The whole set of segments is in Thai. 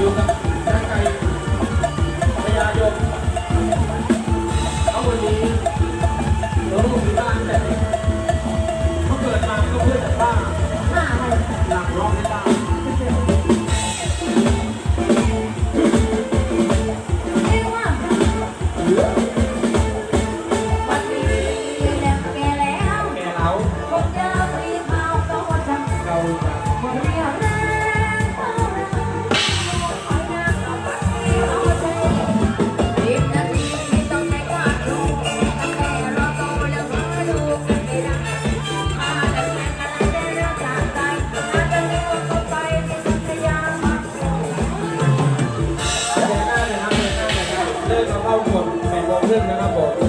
ดูครับ ขึ้นนะครับผม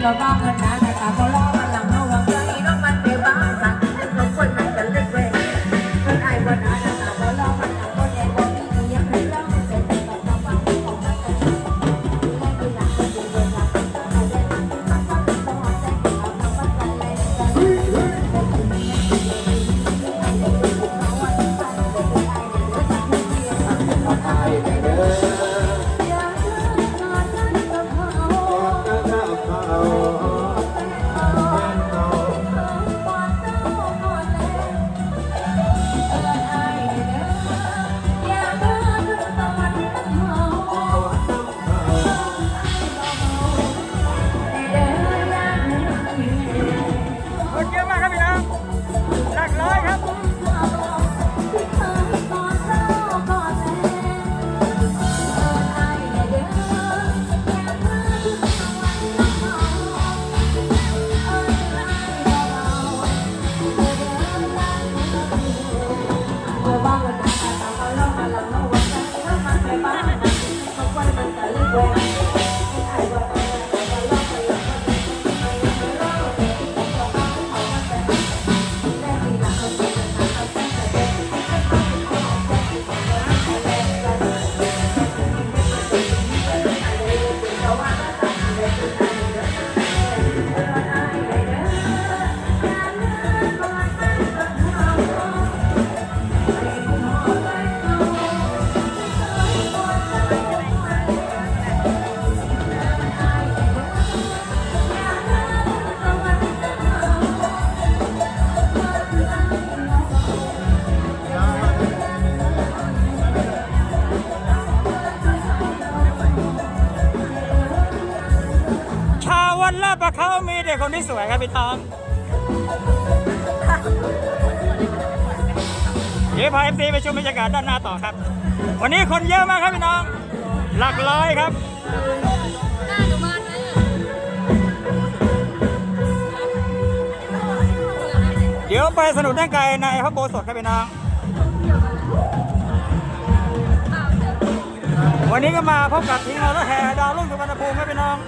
งก็บ้าเงินหนาแต่ตาก็ ชาววันลาดประเขามีเด็กคนที่สวยครับพี่ตองเดี๋ยวพาเอฟซีไปชมบรรยากาศด้านหน้าต่อครับ วันนี้คนเยอะมากครับพี่น้อง หลักร้อยครับเดี๋ยวไปสนุกด้านไกลในพระโบสถ์ครับพี่น้อง วันนี้ก็มาพบกับทีมงานรถแห่ดาวรุ่งสุวรรณภูมิครับพี่น้อง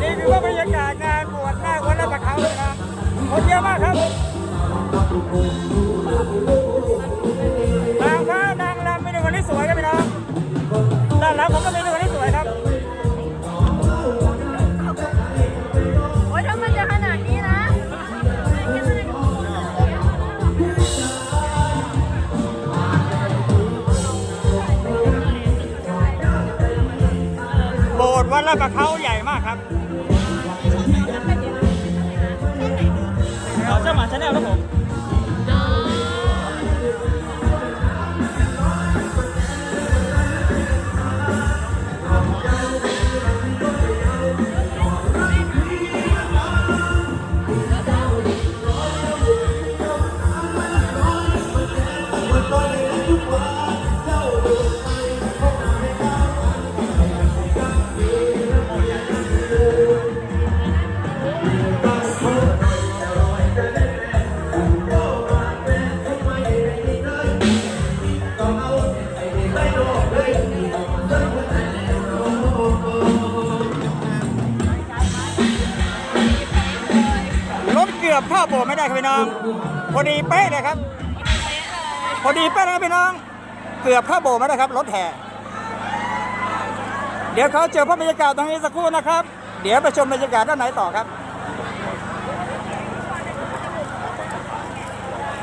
นี่คือว่าบรรยากาศงานบวชหน้าวัดลาดประเขาเลยครับคนเยอะมากครับ ลาดประเขาใหญ่มากครับเราเจ้าหมาชาแนลครับผม อบข้าโบไม่ได้ครับพี่น้อง พอดีเป๊ะเลยครับ พอดีเป๊ะเลยครับพี่น้อง เกือบข้าโบไม่ได้ครับรถแห่เดี๋ยวเขาเจอภาพบรรยากาศตรงนี้สักครู่นะครับ เดี๋ยวไปชมบรรยากาศด้านไหนต่อครับ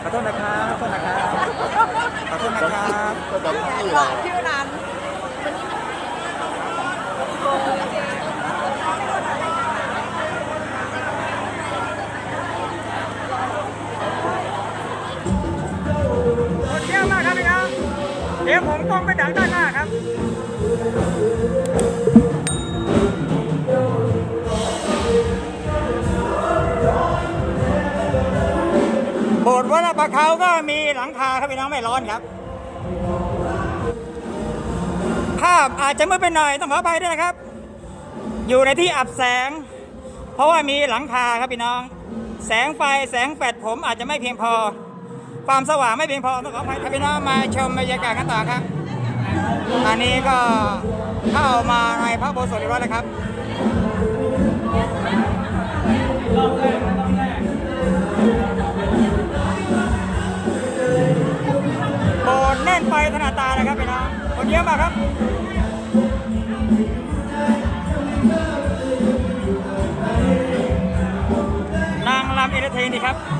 ขอโทษนะครับขอโทษนะครับขอโทษนะครับชื่อร้านคนเเดี๋ยวผมต้องไปดักด้านหน้าครับโบสถ์วัดลาประเขาก็มีหลังคาครับพี่น้องไม่ร้อนครับ ภาพอาจจะมืดไปหน่อยต้องขออภัยด้วยนะครับ อยู่ในที่อับแสง เพราะว่ามีหลังคาครับพี่น้อง แสงไฟแสงแฟลชผมอาจจะไม่เพียงพอ ความสว่างไม่เพียงพอต้องขออภัยครับพี่น้องมาชมบรรยากาศกันต่อครับ อันนี้ก็เข้ามาในพระโบสถ์เรียบร้อยแล้วครับโบสถ์แน่นไปขนาดตานะครับพี่น้องคนเยอะมากครับนางรำเอเตอร์เทนดีครับ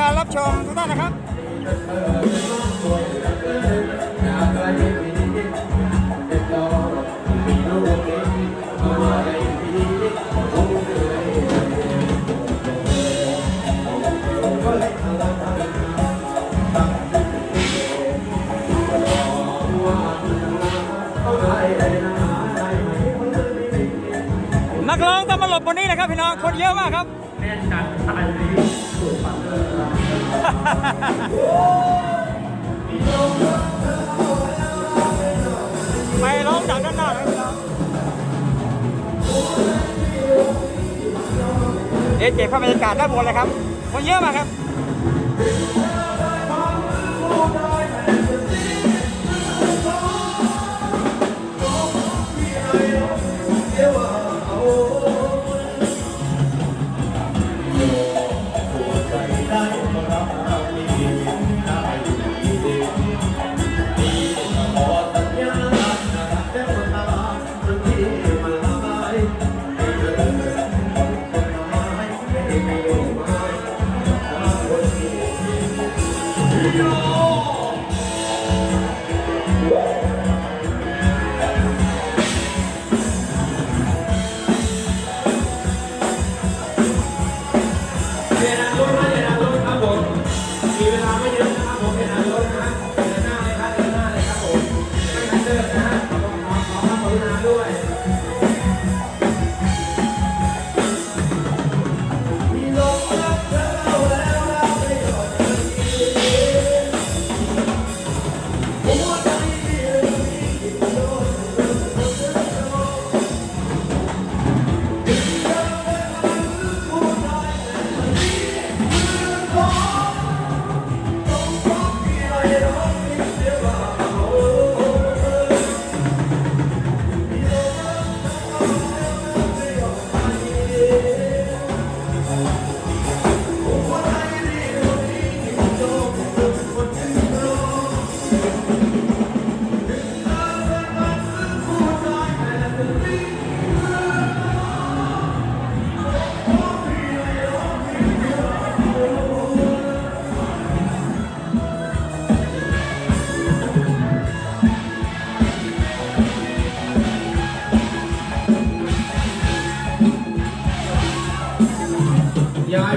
การรับชมทุกท่านนะครับนักร้องต้องมาหลบบนนี้นะครับพี่น้องคนเยอะมากครับแน่นจัดตายดีสุดปังเลย ไปร้องจากด้านหน้าเลยพี่น้อเดี๋ยวเก็บภาพบรรยากาศด้านบนเลยครับคนเยอะมากครับ เ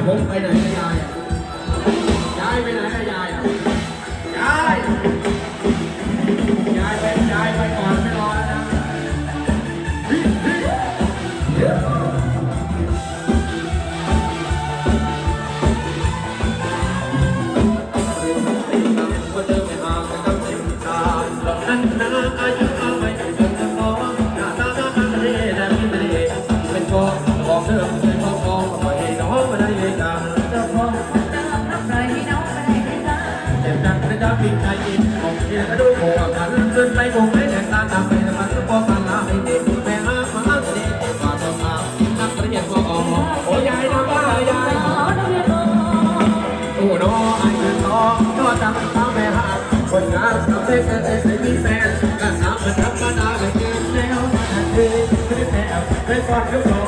ผมไปไหน จังจะปิดใจอินของเยร์ดูโผล่กันขึ้นไปคงไม่แตกต่าตาไปมันก็พอกันละให้เด็กแม่อามาเด็กกว่าต่อมานักเรียนก็ออโอ้ยายนะบ้ายายขอนักเรียนโอโอ้น้อไอ้เงินน้องก็จำตาแม่หักคนงานทำได้แค่ได้มีแฟนก็สามมันธรรมดาไม่เกินแล้วมันคือไม่แพ้ไม่ฟอนก็ฟอ